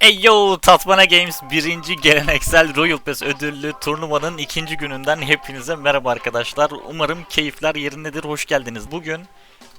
Ey yo Tatmana Games birinci geleneksel Royal Pass ödüllü turnuvanın ikinci gününden hepinize merhaba arkadaşlar. Umarım keyifler yerindedir. Hoş geldiniz. Bugün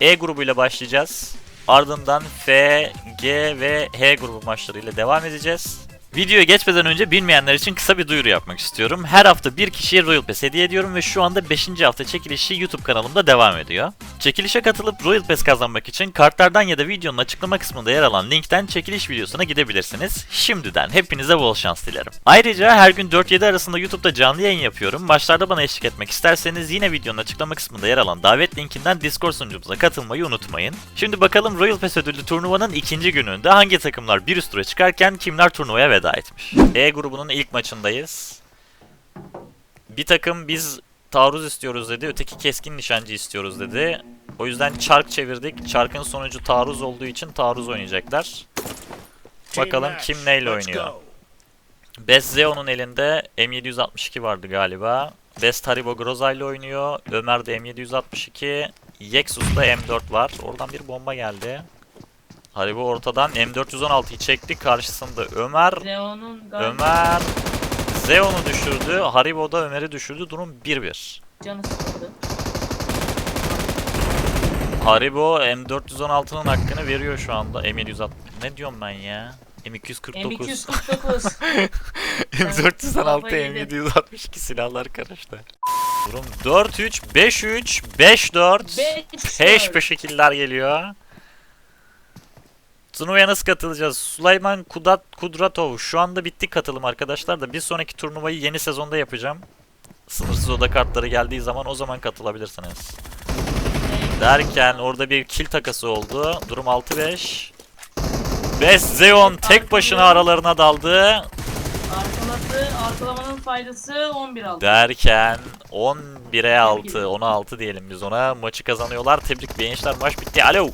E grubuyla başlayacağız. Ardından F, G ve H grubu maçlarıyla devam edeceğiz. Videoya geçmeden önce bilmeyenler için kısa bir duyuru yapmak istiyorum. Her hafta bir kişiye Royal Pass hediye ediyorum ve şu anda 5. hafta çekilişi YouTube kanalımda devam ediyor. Çekilişe katılıp Royal Pass kazanmak için kartlardan ya da videonun açıklama kısmında yer alan linkten çekiliş videosuna gidebilirsiniz. Şimdiden hepinize bol şans dilerim. Ayrıca her gün 4-7 arasında YouTube'da canlı yayın yapıyorum. Maçlarda bana eşlik etmek isterseniz yine videonun açıklama kısmında yer alan davet linkinden Discord sunucumuza katılmayı unutmayın. Şimdi bakalım Royal Pass ödüllü turnuvanın ikinci gününde hangi takımlar bir üst tura çıkarken kimler turnuvaya veda etmiş. E grubunun ilk maçındayız. Bir takım biz taarruz istiyoruz dedi, öteki keskin nişancı istiyoruz dedi. O yüzden çark çevirdik. Çarkın sonucu taarruz olduğu için taarruz oynayacaklar. Bakalım kim neyle oynuyor. Best Zeo'nun elinde M762 vardı galiba. Best Haribo Groza ile oynuyor. Ömer'de M762. Yexus'ta M4 var. Oradan bir bomba geldi. Haribo ortadan M416'yı çekti. Karşısında Ömer. Ömer Zeon'u düşürdü. Haribo da Ömer'i düşürdü. Durum 1-1. canı sıkıldı. Haribo M416'nın hakkını veriyor şu anda. M760. Ne diyorum ben ya? M249. M249. M416 Kafayı yedi. M762 silahlar karıştı. Durum 4-3, 5-3, 5-4. Beş Peş peşe killer geliyor. Turnuvaya nasıl katılacağız? Süleyman Kudat Kudratov. Şu anda bitti katılım arkadaşlar da bir sonraki turnuvayı yeni sezonda yapacağım. Sınırsız oda kartları geldiği zaman o zaman katılabilirsiniz. Derken orada bir kill takası oldu. Durum 6-5. Best Zeon tek başına aralarına daldı. Arkaladı. Arkalamanın faydası 11 aldı. Derken 11'e 6, 10'a 6 diyelim biz ona. Maçı kazanıyorlar. Tebrik gençler maç bitti. Alo.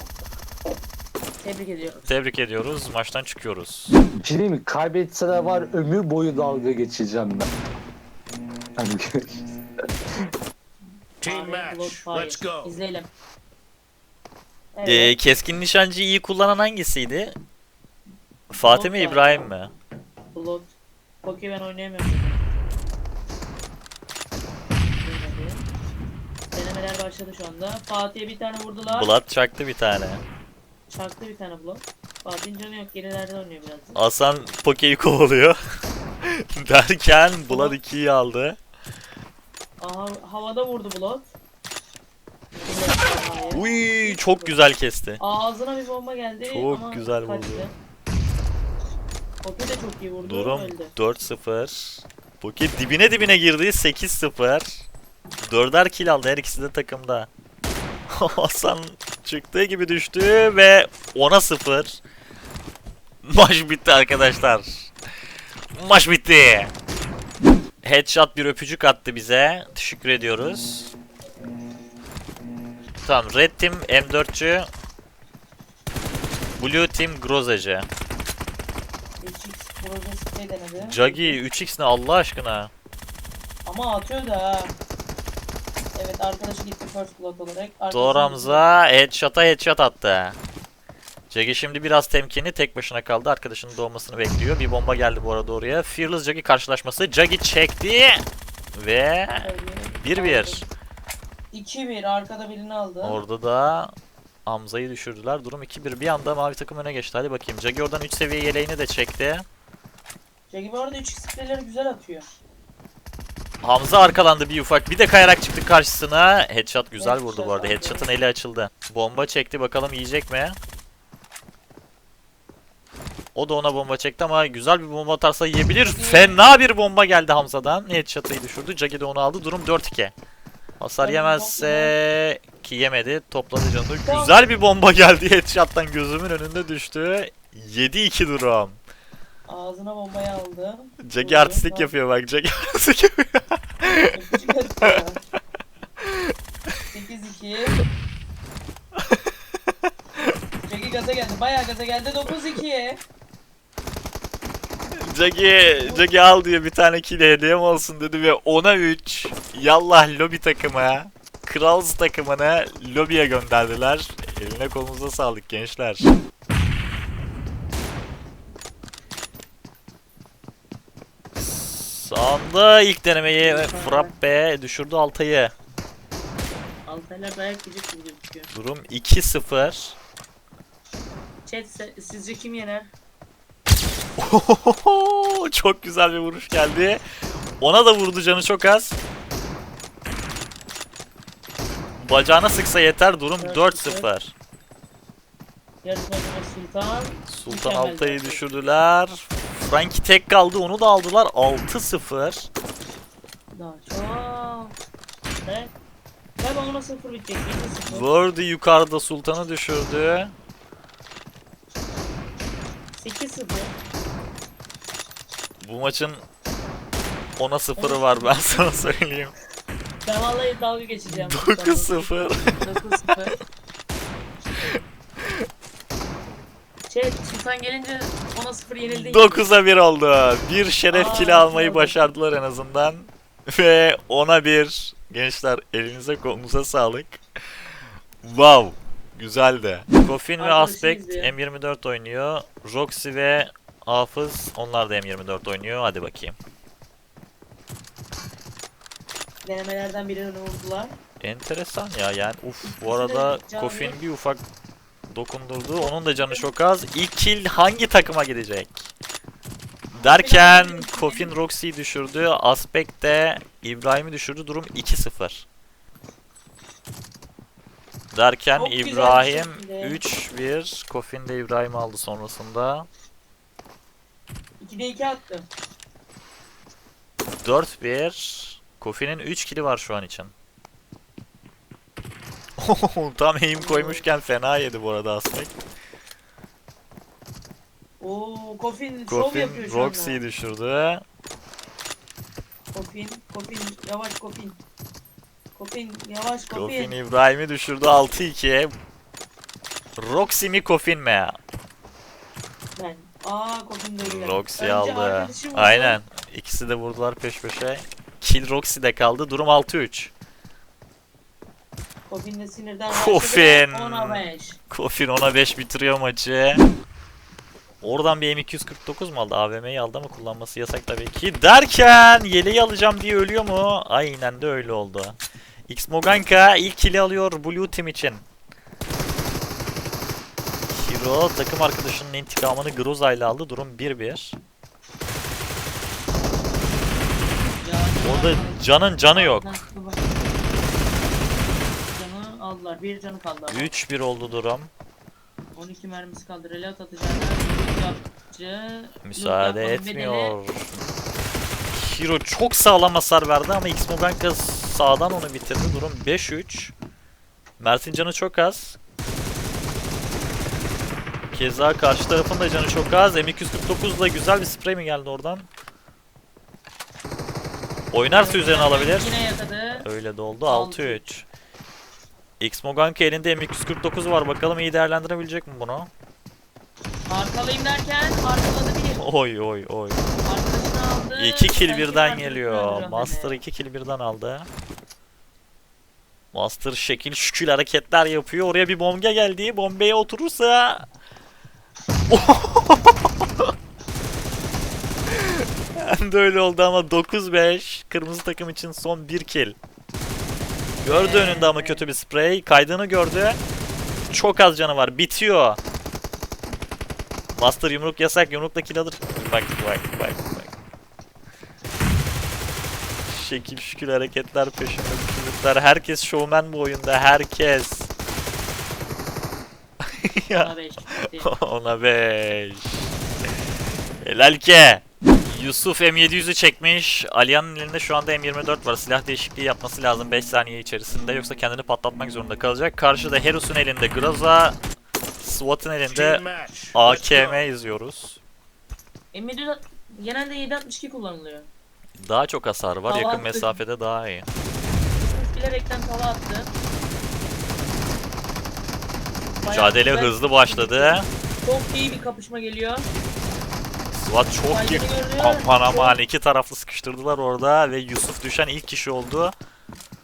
Tebrik ediyorum. Tebrik ediyoruz. Maçtan çıkıyoruz. Bir şey diyeyim mi? Kaybetseler var ömür boyu dalga geçeceğim ben. Hadi görüşürüz. Team match. Let's go. İzleyelim. Evet. Ee, keskin nişancıyı iyi kullanan hangisiydi? Fatih mi İbrahim mi? Blood. Poki ben oynayamıyorum. Denemeler başladı şu anda. Fatih'e bir tane vurdular. Blood çaktı bir tane. Çaktı bir tane Blood. Fatih'in canı yok. Gerilerde oynuyor biraz. Hasan Poke'yi kovalıyor. Derken Blood 2'yi aldı. Aha havada vurdu Blood. Uy çok güzel kesti. Ağzına bir bomba geldi Çok ama güzel vurdu. kaçtı. Poki de çok iyi vurdu. Durum öldü. 4-0. Poke dibine dibine girdi 8-0. Dörder kill aldı her ikisi de takımda. Hasan çıktığı gibi düştü ve 10'a 0. Maç bitti arkadaşlar. Maç bitti. Headshot bir öpücük attı bize. Teşekkür ediyoruz. Tamam Red Team M4'cü. Blue Team Grozacı. 3x projesi şey denedi. Juggy 3x ne Allah aşkına. Ama atıyor da ha. Evet arkadaşı gitti first blood olarak. Arkadaşı Doramza headshot'a headshot attı. Juggy şimdi biraz temkinli tek başına kaldı. Arkadaşının doğmasını bekliyor. Bir bomba geldi bu arada oraya. Fearless Juggy karşılaşması. Juggy çekti. Ve gitti. 1-1. 2-1 arkada birini aldı. Orada da Hamza'yı düşürdüler. Durum 2-1. Bir anda mavi takım öne geçti. Hadi bakayım. Juggy oradan 3 seviye yeleğini de çekti. Jackie bu arada 3x spreyleri güzel atıyor. Hamza arkalandı bir ufak. Bir de kayarak çıktı karşısına. Headshot güzel Headshot vurdu bu arada. Headshot'ın eli açıldı. Bomba çekti. Bakalım yiyecek mi? O da ona bomba çekti ama güzel bir bomba atarsa yiyebilir. Fena bir bomba geldi Hamza'dan. Headshot'ı düşürdü. Jaggy de onu aldı. Durum 4-2. Hasar yemezse ki yemedi. Topladı canını. Güzel bir bomba geldi. Headshot'tan gözümün önünde düştü. 7-2 durum. Ağzına bombayı aldı. Jaggy artistlik yapıyor bak. Jaggy artistlik yapıyor. Öpücük atıyor. 8-2. Jackie gaza geldi. Bayağı gaza geldi. 9-2. Jaggy, Jaggy al diyor bir tane kill hediyem olsun dedi ve ona 3 yallah lobi takımı Kral's takımını lobiye gönderdiler. Eline kolunuza sağlık gençler. Sağında ilk denemeyi Frappe düşürdü Altay'ı. Altaylar dayak yiyecek gibi gözüküyor. Durum 2-0. Chat sizce kim yener? çok güzel bir vuruş geldi. Ona da vurdu canı çok az. Bacağına sıksa yeter durum Dört 4-0. Yarışmacımız Sultan. Sultan Altay'ı düşürdüler. Frankie tek kaldı onu da aldılar 6-0. Daha çok. Ne? Galiba ona 0 bitecek. 2-0. Word yukarıda Sultan'ı düşürdü. 8-0. Bu maçın 10'a 0'ı var ben sana söyleyeyim. Ben vallahi dalga geçeceğim. Sultan'la. 9-0. 9-0. Chat Sultan gelince ona 0 yenildin. 9'a 1 oldu. Bir şeref Aa, kili almayı oldu. başardılar en azından. Ve 10'a 1. Gençler elinize kolunuza sağlık. Wow. Güzeldi. Coffin ve Aspect ya. M24 oynuyor. Roxy ve Hafız onlar da M24 oynuyor. Hadi bakayım. Denemelerden birini vurdular. Enteresan ya yani uf bu arada. Coffin bir ufak dokundurdu. Onun da canı çok az. İlk kill hangi takıma gidecek? Derken Coffin Roxy'yi düşürdü. Aspect de İbrahim'i düşürdü. Durum 2-0. Derken Çok güzel bir İbrahim şekilde. 3-1. Coffin de İbrahim aldı sonrasında. 2'de 2 attı. 4-1. Coffin'in 3 kili var şu an için. Tam aim koymuşken fena yedi bu arada Aspect. Oo, Kofin şov Coffin yapıyor şu Roxy'yi anda. düşürdü. Kofin, Kofin, yavaş Kofin. Kofin, yavaş Coffin Kofin. İbrahim'i düşürdü 6-2. Roxy mi Coffin mi? Ben. Aa Kofin de öyle. Roxy Önce aldı. arkadaşı vurdu. Aynen. İkisi de vurdular peş peşe. Kill Roxy'de kaldı. Durum 6-3. Kofin de sinirden Kofin. 10'a 5. Coffin ona 5 bitiriyor maçı. Oradan bir M249 mu aldı? AVM'yi aldı ama kullanması yasak tabii ki. Derken yeleği alacağım diye ölüyor mu? Aynen de öyle oldu. X Moganka ilk kill'i alıyor Blue Team için. Hero takım arkadaşının intikamını Groza ile aldı. Durum 1-1. Orada canın canı yok. Aldılar. Bir canı kaldı ama. 3-1 oldu durum. 12 mermisi kaldı. Reload atacağına yapıcı. Müsaade Loot yapmanın etmiyor. Hero çok sağlam hasar verdi ama X Moganka sağdan onu bitirdi. Durum 5-3. Mert'in canı çok az. Keza karşı tarafın da canı çok az. M249 da güzel bir sprey mi geldi oradan? Oynarsa üzerine alabilir. Yine yakadı. Öyle de oldu. Altı 6-3. X Moganka elinde M249 var. Bakalım iyi değerlendirebilecek mi bunu? Arkalayayım derken arkaladı bir. Oy oy oy. Arkadaşını aldı. 2 kill birden geliyor. Master hani. 2 kill birden aldı. Master şekil şükül hareketler yapıyor. Oraya bir bomba geldi. Bombaya oturursa... Hem de öyle oldu ama 9-5. Kırmızı takım için son 1 kill. Gördü önünde ama kötü bir sprey. Kaydığını gördü. Çok az canı var. Bitiyor. Master yumruk yasak. Yumrukla kill alır. Bak bak bak bak. Şekil şükür hareketler peşinde çocuklar. Herkes showman bu oyunda. Herkes. ya Ona beş. ona 5. Helal ki. Yusuf M700'ü çekmiş. Aliyan'ın elinde şu anda M24 var. Silah değişikliği yapması lazım 5 saniye içerisinde. Yoksa kendini patlatmak zorunda kalacak. Karşıda Herus'un elinde Groza. SWAT'ın elinde. AKM izliyoruz. M7 genelde 762 kullanılıyor. Daha çok hasar var. Hava Yakın attı. mesafede daha iyi. Bilerekten tava attı. Bayağı Mücadele güzel- hızlı başladı. Çok iyi bir kapışma geliyor. SWAT çok iyi. Aman aman iki taraflı sıkıştırdılar orada ve Yusuf düşen ilk kişi oldu.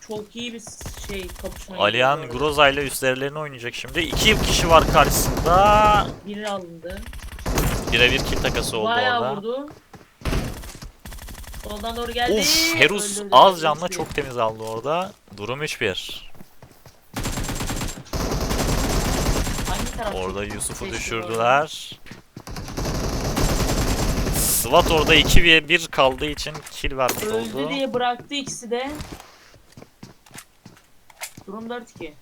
çok iyi bir şey kapışma Alihan. Groza ile üstlerlerini oynayacak şimdi. İki kişi var karşısında. Biri alındı. Birebir kill takası oldu Bayağı orada. vurdu. Soldan doğru geldi. Uf Herus Öldürdü. az canla bir. çok temiz aldı orada. Durum 3-1. Hangi taraf? Orada Yusuf'u düşürdüler. SWAT orada 2 ve 1 kaldığı için kill vermiş Öldü oldu. diye bıraktı ikisi de. Durum 4-2.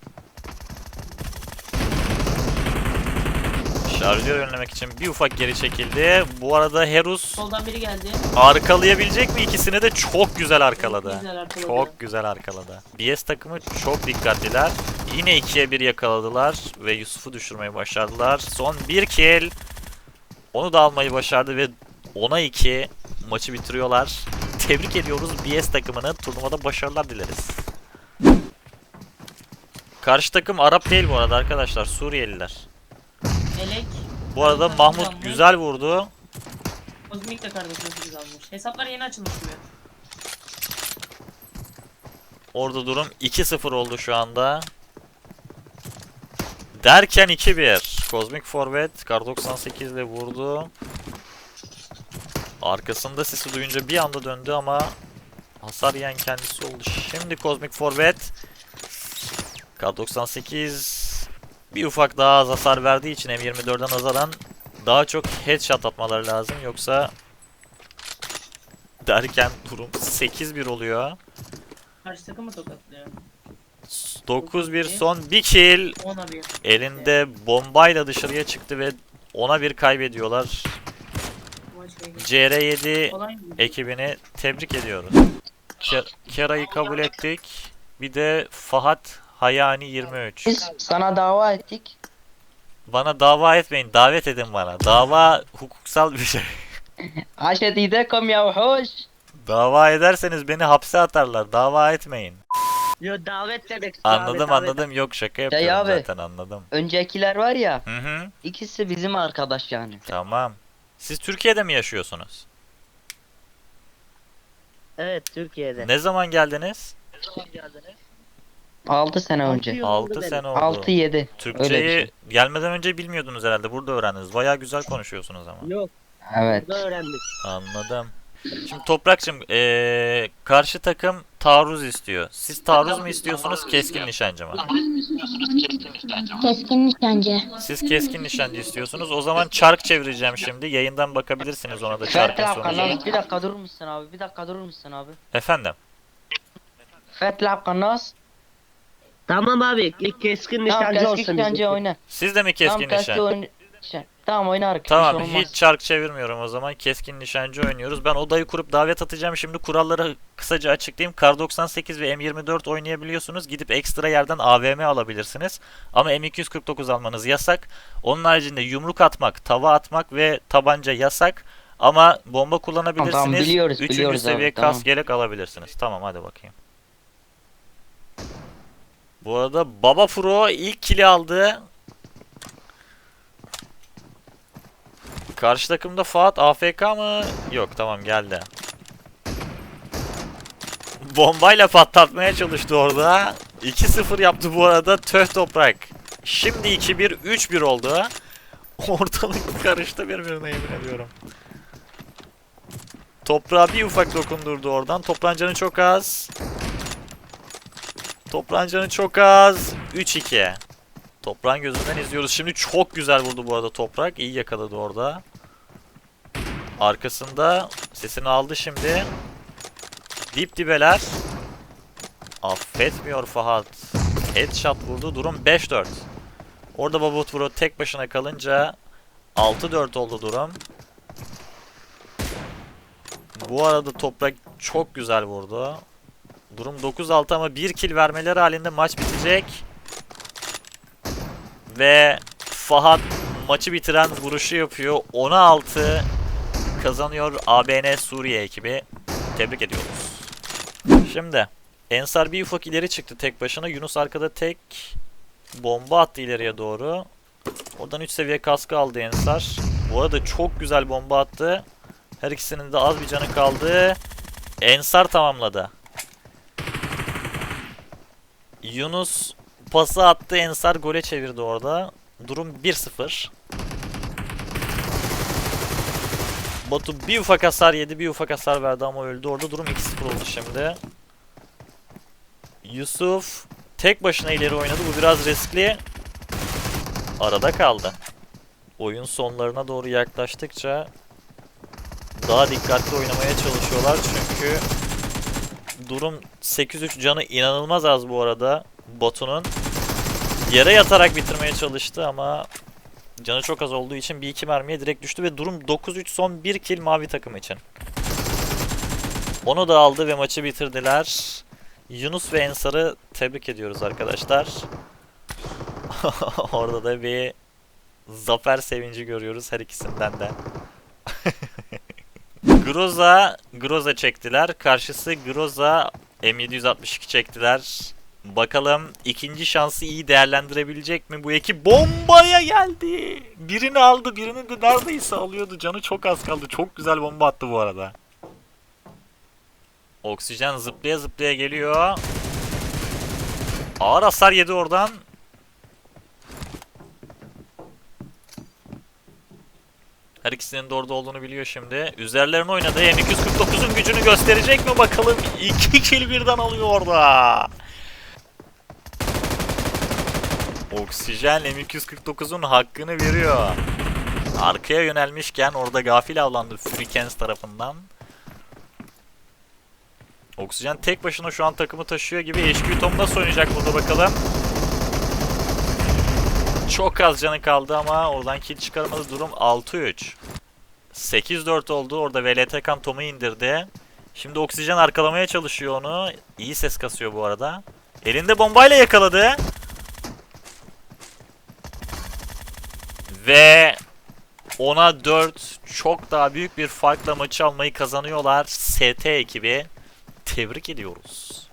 Şarjör önlemek için bir ufak geri çekildi. Bu arada Herus Soldan biri geldi. arkalayabilecek mi ikisini de çok güzel arkaladı. Güzel arkaladı. Çok güzel arkaladı. BS takımı çok dikkatliler. Yine 2'ye 1 yakaladılar ve Yusuf'u düşürmeyi başardılar. Son bir kill. Onu da almayı başardı ve 10'a 2 maçı bitiriyorlar. Tebrik ediyoruz BS takımını. Turnuvada başarılar dileriz. Karşı takım Arap değil bu arada arkadaşlar. Suriyeliler. Elek. Bu arada Karşı Mahmut takım güzel vurdu. Kozmik de kardeşine 8 almış. Hesaplar yeni açılmış gibi. Orada durum 2-0 oldu şu anda. Derken 2-1. Cosmic Forvet Kar 98 ile vurdu. Arkasında sesi duyunca bir anda döndü ama hasar yiyen kendisi oldu. Şimdi Cosmic Forvet Kar 98 bir ufak daha az hasar verdiği için M24'den nazaran daha çok headshot atmaları lazım yoksa derken durum 8-1 oluyor. Karşı takımı tokatlıyor. 9-1 son bir kill. 10'a 1. Elinde bombayla dışarıya çıktı ve ona bir kaybediyorlar. CR7 Kolay ekibini tebrik ediyoruz. Ke- kabul ettik. Bir de Fahat Hayani 23. Biz sana dava ettik. Bana dava etmeyin, davet edin bana. Dava hukuksal bir şey. Haşet idekom ya hoş. Dava ederseniz beni hapse atarlar. Dava etmeyin. Yo davet demek. Anladım anladım. Yok şaka yapıyorum abi. zaten anladım. Öncekiler var ya Hı hı. ikisi bizim arkadaş yani. Tamam. Siz Türkiye'de mi yaşıyorsunuz? Evet Türkiye'de. Ne zaman geldiniz? 6 sene önce. Altı yıl 6 oldu sene oldu. 6 7. Öyle bir Türkçeyi şey. gelmeden önce bilmiyordunuz herhalde. Burada öğrendiniz. Bayağı güzel konuşuyorsunuz ama. Yok Evet. burada öğrendik. Anladım. Şimdi Toprak'cığım eee, karşı takım taarruz istiyor. Siz taarruz mu istiyorsunuz keskin nişancı mı? Keskin nişancı. Siz keskin nişancı istiyorsunuz. O zaman çark çevireceğim şimdi. Yayından bakabilirsiniz ona da çarkın Fetlab sonucuna. Kanas bir dakika durur musun abi? Bir dakika durur musun abi? Efendim. Fetlab Kanas. Tamam abi ilk keskin Tamam nişancı keskin olsun nişancı bizim. oyna. Siz de mi Tamam keskin keskin nişancı? oyna. Şey, Tamam oynar. bir Tamam şey olmaz. hiç çark çevirmiyorum o zaman. Keskin nişancı oynuyoruz. Ben odayı kurup davet atacağım. Şimdi kuralları kısaca açıklayayım. Kar 98 ve M24 oynayabiliyorsunuz. Gidip ekstra yerden AVM alabilirsiniz. Ama M249 almanız yasak. Onun haricinde yumruk atmak, tava atmak ve tabanca yasak. Ama bomba kullanabilirsiniz. Tamam, biliyoruz, Üçüncü biliyoruz abi, seviye tamam. kas gerek alabilirsiniz. Tamam hadi bakayım. Bu arada Baba Pro ilk kili aldı. Karşı takımda Fuat AFK mı? Yok tamam geldi. Bombayla patlatmaya çalıştı orada. 2-0 yaptı bu arada Töh Toprak. Şimdi 2-1 3-1 oldu. Ortalık karıştı birbirine yemin ediyorum. Toprağa bir ufak dokundurdu oradan. Toprağın canı çok az. Toprağın canı çok az. 3-2. Toprağın gözünden izliyoruz. Şimdi çok güzel vurdu bu arada Toprak. İyi yakaladı orada. Arkasında sesini aldı şimdi. Dip dibeler. Affetmiyor Fahat. Headshot vurdu. Durum 5-4. Orada Babut Pro tek başına kalınca 6-4 oldu durum. Bu arada Toprak çok güzel vurdu. Durum 9-6 ama 1 kill vermeleri halinde maç bitecek. Ve Fahat maçı bitiren vuruşu yapıyor. 10'a 6 kazanıyor ABN Suriye ekibi. Tebrik ediyoruz. Şimdi Ensar bir ufak ileri çıktı tek başına. Yunus arkada tek bomba attı ileriye doğru. Oradan 3 seviye kaskı aldı Ensar. Bu arada çok güzel bomba attı. Her ikisinin de az bir canı kaldı. Ensar tamamladı. Yunus pası attı. Ensar gole çevirdi orada. Durum 1-0. Batu bir ufak hasar yedi, bir ufak hasar verdi ama öldü. Orada durum 2-0 oldu şimdi. Yusuf tek başına ileri oynadı. Bu biraz riskli. Arada kaldı. Oyun sonlarına doğru yaklaştıkça daha dikkatli oynamaya çalışıyorlar çünkü durum 8-3 canı inanılmaz az bu arada Batu'nun. Yere yatarak bitirmeye çalıştı ama canı çok az olduğu için bir iki mermiye direkt düştü ve durum 9-3 son 1 kill mavi takım için. Onu da aldı ve maçı bitirdiler. Yunus ve Ensar'ı tebrik ediyoruz arkadaşlar. Orada da bir zafer sevinci görüyoruz her ikisinden de. Groza, Groza çektiler. Karşısı Groza M762 çektiler. Bakalım ikinci şansı iyi değerlendirebilecek mi bu ekip? Bombaya geldi. Birini aldı, birini de neredeyse alıyordu. Canı çok az kaldı. Çok güzel bomba attı bu arada. Oksijen zıplaya zıplaya geliyor. Ağır hasar yedi oradan. Her ikisinin de orada olduğunu biliyor şimdi. Üzerlerine oynadı. M249'un gücünü gösterecek mi bakalım. İki kill birden alıyor orada. Oksijen M249'un hakkını veriyor. Arkaya yönelmişken orada gafil avlandı Furikens tarafından. Oksijen tek başına şu an takımı taşıyor gibi. HQ Tom nasıl oynayacak burada bakalım. Çok az canı kaldı ama oradan kill çıkarmadı. Durum 6-3. 8-4 oldu. Orada VLT kan Tom'u indirdi. Şimdi Oksijen arkalamaya çalışıyor onu. İyi ses kasıyor bu arada. Elinde bombayla yakaladı. Ve 10'a 4 çok daha büyük bir farkla maçı almayı kazanıyorlar. ST ekibi. Tebrik ediyoruz.